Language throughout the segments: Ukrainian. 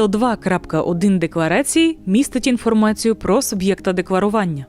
Розділ 2.1 декларації містить інформацію про суб'єкта декларування.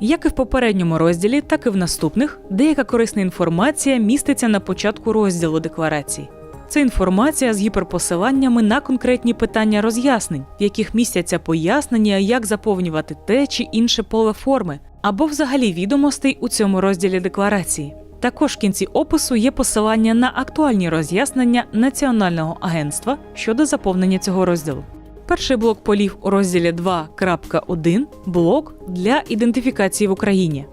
Як і в попередньому розділі, так і в наступних деяка корисна інформація міститься на початку розділу декларації. Це інформація з гіперпосиланнями на конкретні питання роз'яснень, в яких містяться пояснення, як заповнювати те чи інше поле форми, або взагалі відомостей у цьому розділі декларації. Також в кінці опису є посилання на актуальні роз'яснення Національного агентства щодо заповнення цього розділу. Перший блок полів у розділі 2.1 блок для ідентифікації в Україні.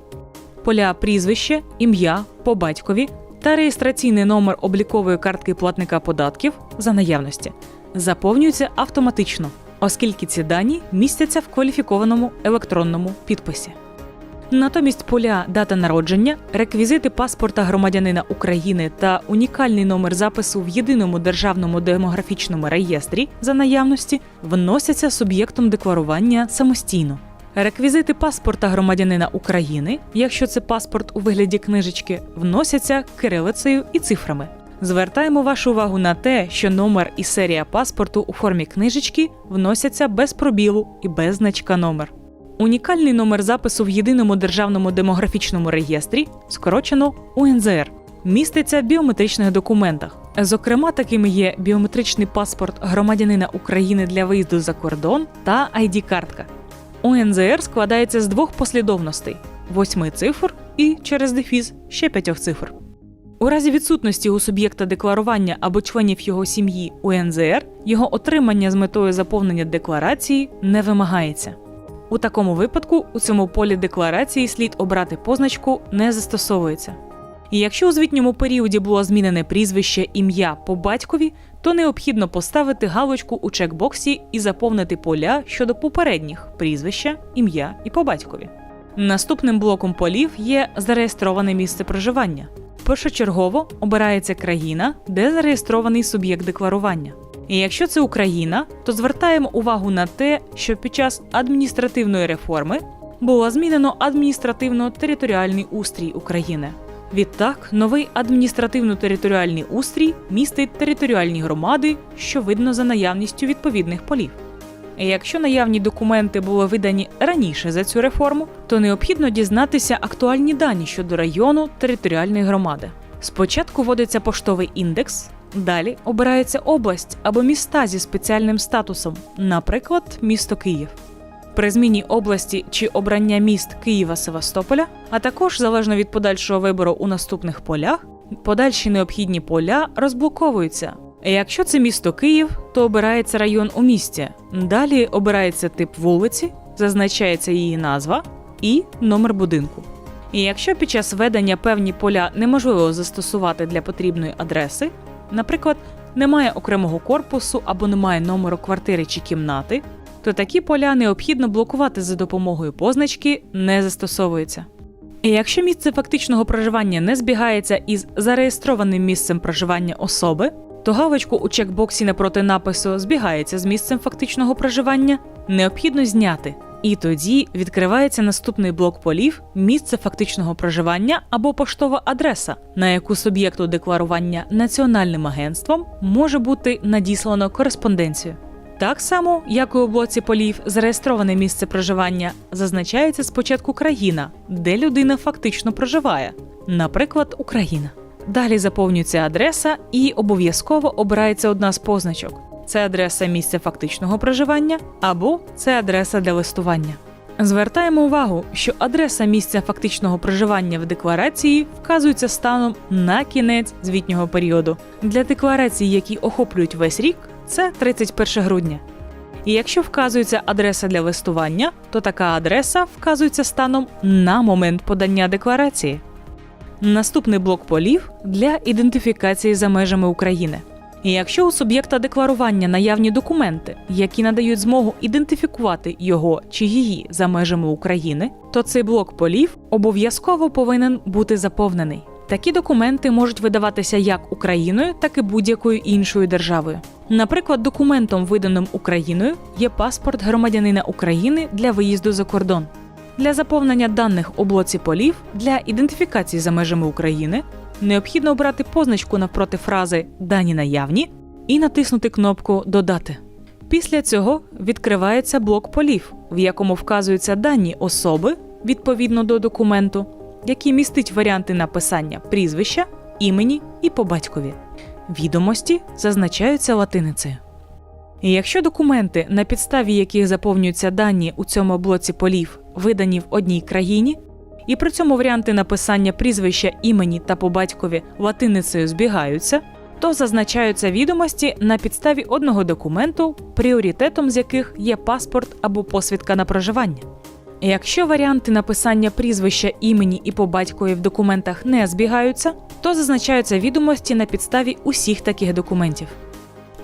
Поля прізвище, ім'я по батькові та реєстраційний номер облікової картки платника податків за наявності заповнюються автоматично, оскільки ці дані містяться в кваліфікованому електронному підписі. Натомість поля дата народження, реквізити паспорта громадянина України та унікальний номер запису в єдиному державному демографічному реєстрі за наявності вносяться суб'єктом декларування самостійно. Реквізити паспорта громадянина України, якщо це паспорт у вигляді книжечки, вносяться кирилицею і цифрами. Звертаємо вашу увагу на те, що номер і серія паспорту у формі книжечки вносяться без пробілу і без значка номер. Унікальний номер запису в єдиному державному демографічному реєстрі, скорочено УНЗР, міститься в біометричних документах. Зокрема, такими є біометричний паспорт громадянина України для виїзду за кордон та ID-картка. УНЗР складається з двох послідовностей: восьми цифр і через дефіз ще п'ятьох цифр. У разі відсутності у суб'єкта декларування або членів його сім'ї УНЗР його отримання з метою заповнення декларації не вимагається. У такому випадку у цьому полі декларації слід обрати позначку не застосовується. І якщо у звітньому періоді було змінене прізвище, ім'я по батькові, то необхідно поставити галочку у чекбоксі і заповнити поля щодо попередніх прізвища, ім'я і по батькові. Наступним блоком полів є зареєстроване місце проживання. Першочергово обирається країна, де зареєстрований суб'єкт декларування. І якщо це Україна, то звертаємо увагу на те, що під час адміністративної реформи було змінено адміністративно-територіальний устрій України. Відтак, новий адміністративно-територіальний устрій містить територіальні громади, що видно за наявністю відповідних полів. Якщо наявні документи були видані раніше за цю реформу, то необхідно дізнатися актуальні дані щодо району територіальної громади. Спочатку вводиться поштовий індекс, далі обирається область або міста зі спеціальним статусом, наприклад, місто Київ. При зміні області чи обрання міст Києва Севастополя, а також залежно від подальшого вибору у наступних полях, подальші необхідні поля розблоковуються. Якщо це місто Київ, то обирається район у місті. Далі обирається тип вулиці, зазначається її назва і номер будинку. І якщо під час ведення певні поля неможливо застосувати для потрібної адреси, наприклад, немає окремого корпусу або немає номеру квартири чи кімнати, то такі поля необхідно блокувати за допомогою позначки не застосовується. І якщо місце фактичного проживання не збігається із зареєстрованим місцем проживання особи, то галочку у чекбоксі напроти напису збігається з місцем фактичного проживання, необхідно зняти. І тоді відкривається наступний блок полів місце фактичного проживання або поштова адреса, на яку суб'єкту декларування національним агентством може бути надіслано кореспонденцію. Так само, як і у блоці полів, зареєстроване місце проживання зазначається спочатку країна, де людина фактично проживає, наприклад, Україна. Далі заповнюється адреса і обов'язково обирається одна з позначок: це адреса місця фактичного проживання або це адреса для листування. Звертаємо увагу, що адреса місця фактичного проживання в декларації вказується станом на кінець звітнього періоду. Для декларацій, які охоплюють весь рік, це 31 грудня. І якщо вказується адреса для листування, то така адреса вказується станом на момент подання декларації. Наступний блок полів для ідентифікації за межами України. І якщо у суб'єкта декларування наявні документи, які надають змогу ідентифікувати його чи її за межами України, то цей блок полів обов'язково повинен бути заповнений. Такі документи можуть видаватися як Україною, так і будь-якою іншою державою. Наприклад, документом, виданим Україною, є паспорт громадянина України для виїзду за кордон. Для заповнення даних у блоці полів для ідентифікації за межами України необхідно обрати позначку навпроти фрази Дані наявні і натиснути кнопку Додати. Після цього відкривається блок полів, в якому вказуються дані особи відповідно до документу, який містить варіанти написання прізвища, імені і по батькові. Відомості зазначаються латиницею. І якщо документи, на підставі яких заповнюються дані у цьому блоці полів, видані в одній країні, і при цьому варіанти написання прізвища імені та по батькові латиницею збігаються, то зазначаються відомості на підставі одного документу, пріоритетом з яких є паспорт або посвідка на проживання. Якщо варіанти написання прізвища імені і по батькові в документах не збігаються, то зазначаються відомості на підставі усіх таких документів.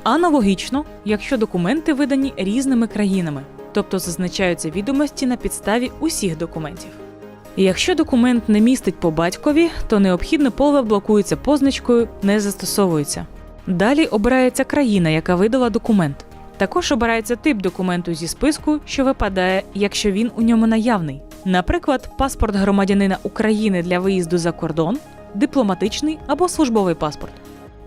Аналогічно, якщо документи видані різними країнами, тобто зазначаються відомості на підставі усіх документів. Якщо документ не містить по батькові, то необхідне поле блокується позначкою не застосовується. Далі обирається країна, яка видала документ. Також обирається тип документу зі списку, що випадає, якщо він у ньому наявний. Наприклад, паспорт громадянина України для виїзду за кордон, дипломатичний або службовий паспорт.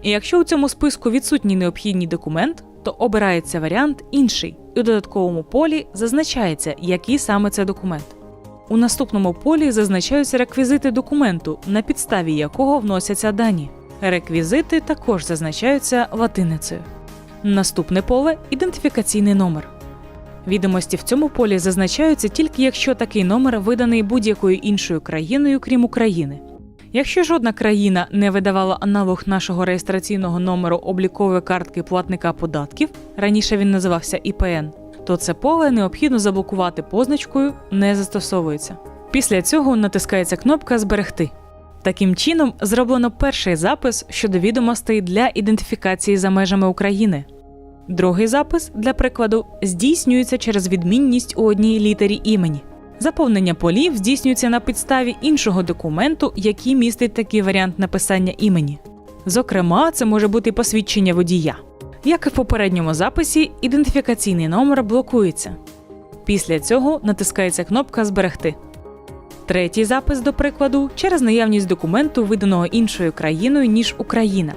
І якщо у цьому списку відсутній необхідний документ, то обирається варіант інший, і у додатковому полі зазначається, який саме це документ. У наступному полі зазначаються реквізити документу, на підставі якого вносяться дані. Реквізити також зазначаються латиницею. Наступне поле ідентифікаційний номер. Відомості в цьому полі зазначаються тільки якщо такий номер виданий будь-якою іншою країною, крім України. Якщо жодна країна не видавала аналог нашого реєстраційного номеру облікової картки платника податків, раніше він називався ІПН, то це поле необхідно заблокувати позначкою не застосовується. Після цього натискається кнопка Зберегти. Таким чином, зроблено перший запис щодо відомостей для ідентифікації за межами України. Другий запис, для прикладу, здійснюється через відмінність у одній літері імені. Заповнення полів здійснюється на підставі іншого документу, який містить такий варіант написання імені. Зокрема, це може бути посвідчення водія. Як і в попередньому записі, ідентифікаційний номер блокується. Після цього натискається кнопка Зберегти. Третій запис, до прикладу, через наявність документу, виданого іншою країною, ніж Україна.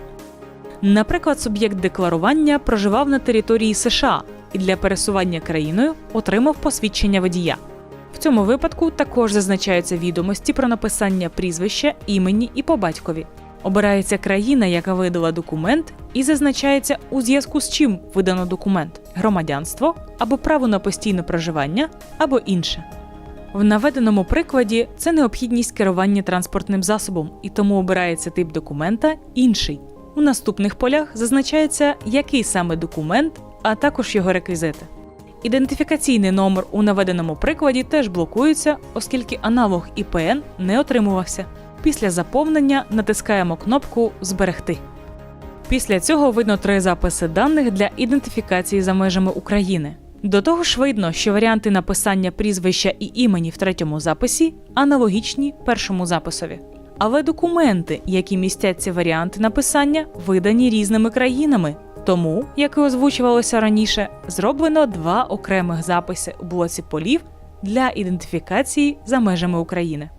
Наприклад, суб'єкт декларування проживав на території США і для пересування країною отримав посвідчення водія. В цьому випадку також зазначаються відомості про написання прізвища, імені і по батькові. Обирається країна, яка видала документ, і зазначається у зв'язку з чим видано документ громадянство або право на постійне проживання, або інше. В наведеному прикладі це необхідність керування транспортним засобом, і тому обирається тип документа інший. У наступних полях зазначається, який саме документ, а також його реквізити. Ідентифікаційний номер у наведеному прикладі теж блокується, оскільки аналог ІПН не отримувався. Після заповнення натискаємо кнопку Зберегти. Після цього видно три записи даних для ідентифікації за межами України. До того ж видно, що варіанти написання прізвища і імені в третьому записі аналогічні першому записові. Але документи, які містять ці варіанти написання, видані різними країнами. Тому, як і озвучувалося раніше, зроблено два окремих записи у блоці полів для ідентифікації за межами України.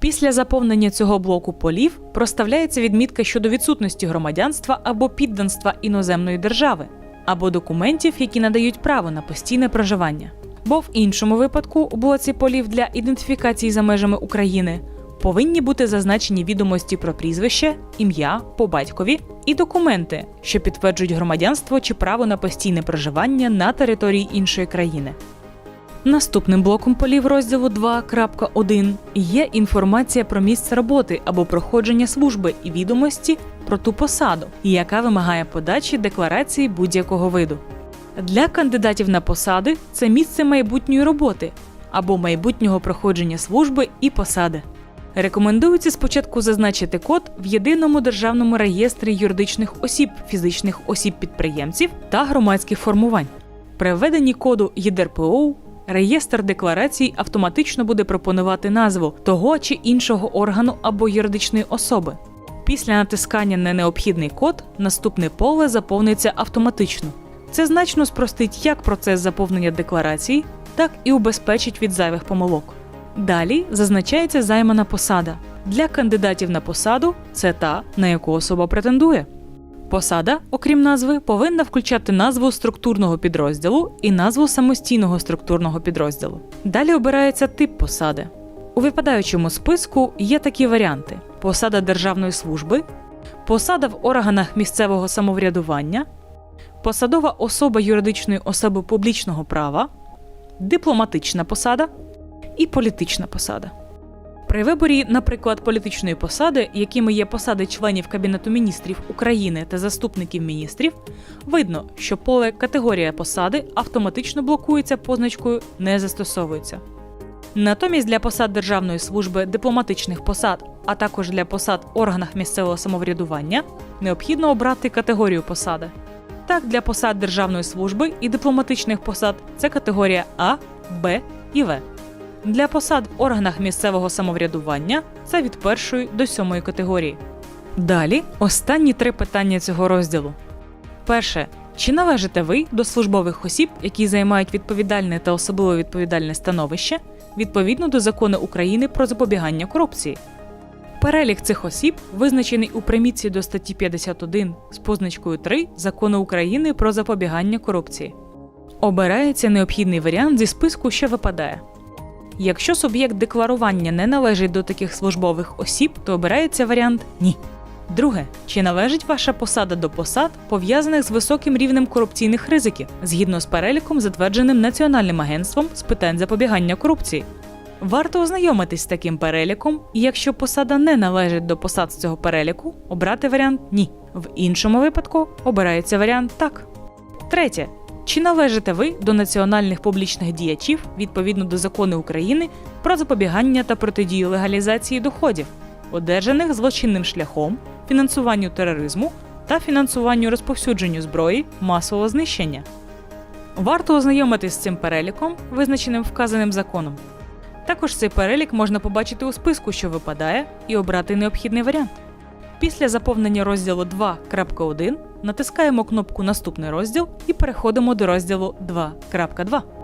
Після заповнення цього блоку полів проставляється відмітка щодо відсутності громадянства або підданства іноземної держави, або документів, які надають право на постійне проживання. Бо в іншому випадку у блоці полів для ідентифікації за межами України повинні бути зазначені відомості про прізвище, ім'я по батькові і документи, що підтверджують громадянство чи право на постійне проживання на території іншої країни. Наступним блоком полів розділу 2.1 є інформація про місце роботи або проходження служби і відомості про ту посаду, яка вимагає подачі декларації будь-якого виду. Для кандидатів на посади це місце майбутньої роботи або майбутнього проходження служби і посади. Рекомендується спочатку зазначити код в єдиному державному реєстрі юридичних осіб, фізичних осіб-підприємців та громадських формувань. При введенні коду ЄДРПО реєстр декларацій автоматично буде пропонувати назву того чи іншого органу або юридичної особи. Після натискання на необхідний код наступне поле заповниться автоматично. Це значно спростить як процес заповнення декларації, так і убезпечить від зайвих помилок. Далі зазначається займана посада. Для кандидатів на посаду це та, на яку особа претендує. Посада, окрім назви, повинна включати назву структурного підрозділу і назву самостійного структурного підрозділу. Далі обирається тип посади. У випадаючому списку є такі варіанти: посада державної служби, посада в органах місцевого самоврядування, посадова особа юридичної особи публічного права, дипломатична посада і політична посада. При виборі, наприклад, політичної посади, якими є посади членів Кабінету міністрів України та заступників міністрів, видно, що поле категорія посади автоматично блокується позначкою не застосовується. Натомість для посад державної служби, дипломатичних посад, а також для посад органах місцевого самоврядування необхідно обрати категорію посади. Так, для посад державної служби і дипломатичних посад це категорія А, Б і В. Для посад в органах місцевого самоврядування це від першої до сьомої категорії. Далі останні три питання цього розділу. Перше. Чи належите ви до службових осіб, які займають відповідальне та особливо відповідальне становище відповідно до закону України про запобігання корупції? Перелік цих осіб визначений у примітці до статті 51 з позначкою 3 закону України про запобігання корупції. Обирається необхідний варіант зі списку, що випадає. Якщо суб'єкт декларування не належить до таких службових осіб, то обирається варіант Ні. Друге, чи належить ваша посада до посад, пов'язаних з високим рівнем корупційних ризиків, згідно з переліком, затвердженим Національним агентством з питань запобігання корупції? Варто ознайомитись з таким переліком, і якщо посада не належить до посад з цього переліку, обрати варіант Ні. В іншому випадку обирається варіант Так. Третє. Чи належите ви до національних публічних діячів відповідно до закону України про запобігання та протидію легалізації доходів, одержаних злочинним шляхом, фінансуванню тероризму та фінансуванню розповсюдженню зброї масового знищення? Варто ознайомитись з цим переліком, визначеним вказаним законом. Також цей перелік можна побачити у списку, що випадає, і обрати необхідний варіант. Після заповнення розділу 2.1 натискаємо кнопку Наступний розділ і переходимо до розділу 2.2.